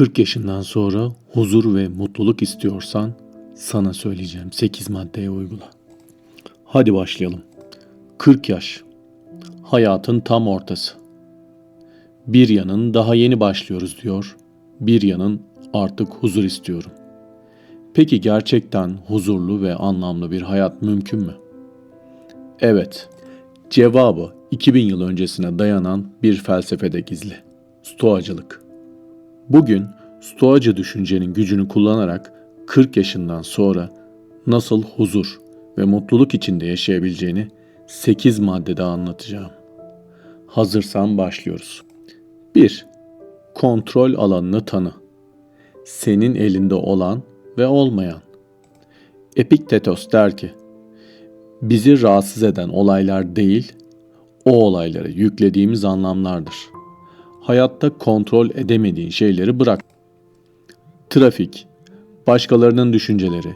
40 yaşından sonra huzur ve mutluluk istiyorsan sana söyleyeceğim 8 maddeye uygula. Hadi başlayalım. 40 yaş. Hayatın tam ortası. Bir yanın daha yeni başlıyoruz diyor. Bir yanın artık huzur istiyorum. Peki gerçekten huzurlu ve anlamlı bir hayat mümkün mü? Evet. Cevabı 2000 yıl öncesine dayanan bir felsefede gizli. Stoacılık. Bugün stoacı düşüncenin gücünü kullanarak 40 yaşından sonra nasıl huzur ve mutluluk içinde yaşayabileceğini 8 maddede anlatacağım. Hazırsan başlıyoruz. 1. Kontrol alanını tanı. Senin elinde olan ve olmayan. Epiktetos der ki, bizi rahatsız eden olaylar değil, o olaylara yüklediğimiz anlamlardır. Hayatta kontrol edemediğin şeyleri bırak. Trafik, başkalarının düşünceleri,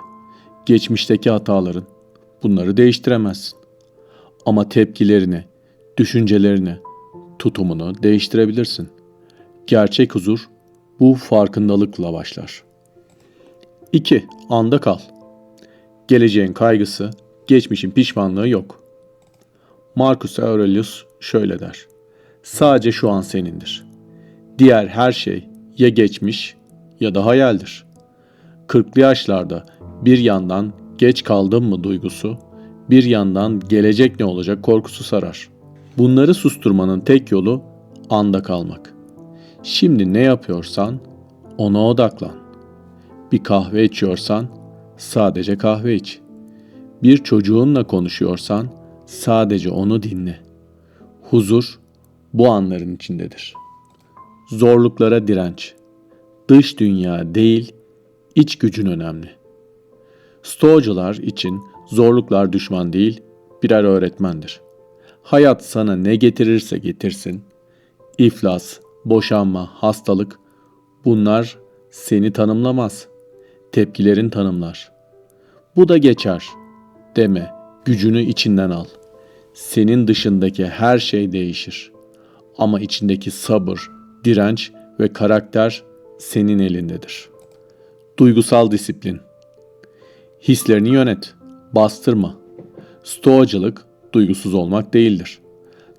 geçmişteki hataların bunları değiştiremezsin. Ama tepkilerini, düşüncelerini, tutumunu değiştirebilirsin. Gerçek huzur bu farkındalıkla başlar. 2. Anda kal. Geleceğin kaygısı, geçmişin pişmanlığı yok. Marcus Aurelius şöyle der. Sadece şu an senindir. Diğer her şey ya geçmiş ya da hayaldir. Kırklı yaşlarda bir yandan geç kaldım mı duygusu, bir yandan gelecek ne olacak korkusu sarar. Bunları susturmanın tek yolu anda kalmak. Şimdi ne yapıyorsan ona odaklan. Bir kahve içiyorsan sadece kahve iç. Bir çocuğunla konuşuyorsan sadece onu dinle. Huzur bu anların içindedir. Zorluklara direnç. Dış dünya değil, iç gücün önemli. Stoacılar için zorluklar düşman değil, birer öğretmendir. Hayat sana ne getirirse getirsin, iflas, boşanma, hastalık bunlar seni tanımlamaz. Tepkilerin tanımlar. Bu da geçer. Deme, gücünü içinden al. Senin dışındaki her şey değişir. Ama içindeki sabır, direnç ve karakter senin elindedir. Duygusal disiplin. Hislerini yönet, bastırma. Stoacılık duygusuz olmak değildir.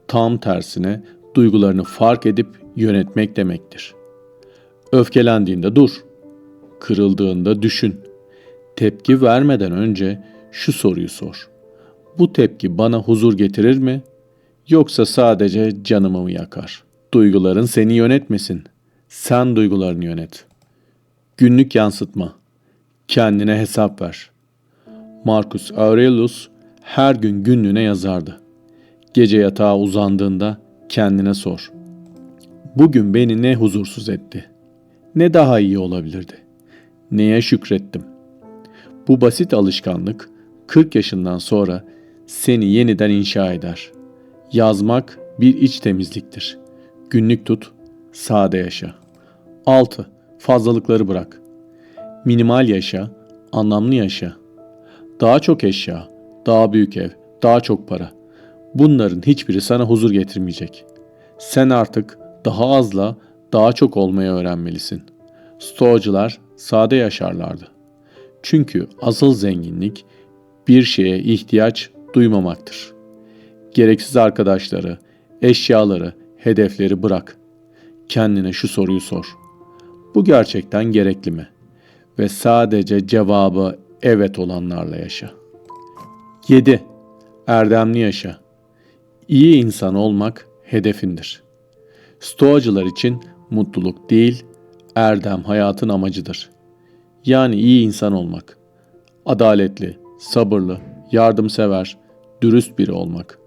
Tam tersine duygularını fark edip yönetmek demektir. Öfkelendiğinde dur. Kırıldığında düşün. Tepki vermeden önce şu soruyu sor. Bu tepki bana huzur getirir mi? Yoksa sadece canımı mı yakar? Duyguların seni yönetmesin. Sen duygularını yönet. Günlük yansıtma. Kendine hesap ver. Marcus Aurelius her gün günlüğüne yazardı. Gece yatağa uzandığında kendine sor. Bugün beni ne huzursuz etti? Ne daha iyi olabilirdi? Neye şükrettim? Bu basit alışkanlık 40 yaşından sonra seni yeniden inşa eder. Yazmak bir iç temizliktir. Günlük tut, sade yaşa. 6. Fazlalıkları bırak. Minimal yaşa, anlamlı yaşa. Daha çok eşya, daha büyük ev, daha çok para. Bunların hiçbiri sana huzur getirmeyecek. Sen artık daha azla daha çok olmaya öğrenmelisin. Stoacılar sade yaşarlardı. Çünkü asıl zenginlik bir şeye ihtiyaç duymamaktır. Gereksiz arkadaşları, eşyaları, hedefleri bırak. Kendine şu soruyu sor. Bu gerçekten gerekli mi? Ve sadece cevabı evet olanlarla yaşa. 7. Erdemli yaşa. İyi insan olmak hedefindir. Stoacılar için mutluluk değil, erdem hayatın amacıdır. Yani iyi insan olmak. Adaletli, sabırlı, yardımsever, dürüst biri olmak.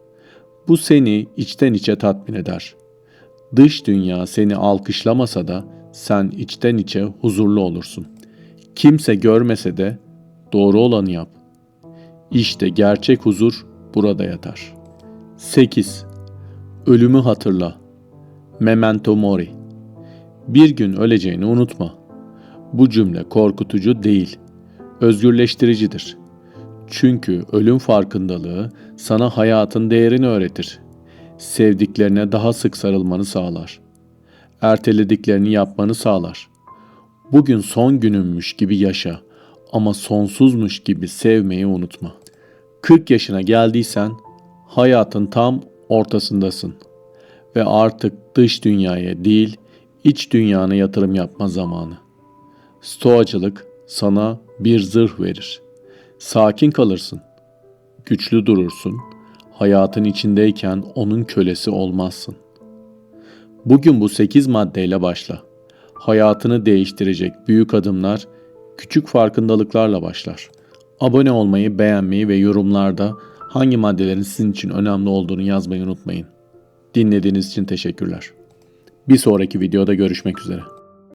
Bu seni içten içe tatmin eder. Dış dünya seni alkışlamasa da sen içten içe huzurlu olursun. Kimse görmese de doğru olanı yap. İşte gerçek huzur burada yatar. 8. Ölümü hatırla. Memento mori. Bir gün öleceğini unutma. Bu cümle korkutucu değil, özgürleştiricidir. Çünkü ölüm farkındalığı sana hayatın değerini öğretir. Sevdiklerine daha sık sarılmanı sağlar. Ertelediklerini yapmanı sağlar. Bugün son gününmüş gibi yaşa ama sonsuzmuş gibi sevmeyi unutma. 40 yaşına geldiysen hayatın tam ortasındasın ve artık dış dünyaya değil iç dünyana yatırım yapma zamanı. Stoacılık sana bir zırh verir. Sakin kalırsın. Güçlü durursun. Hayatın içindeyken onun kölesi olmazsın. Bugün bu 8 maddeyle başla. Hayatını değiştirecek büyük adımlar küçük farkındalıklarla başlar. Abone olmayı, beğenmeyi ve yorumlarda hangi maddelerin sizin için önemli olduğunu yazmayı unutmayın. Dinlediğiniz için teşekkürler. Bir sonraki videoda görüşmek üzere.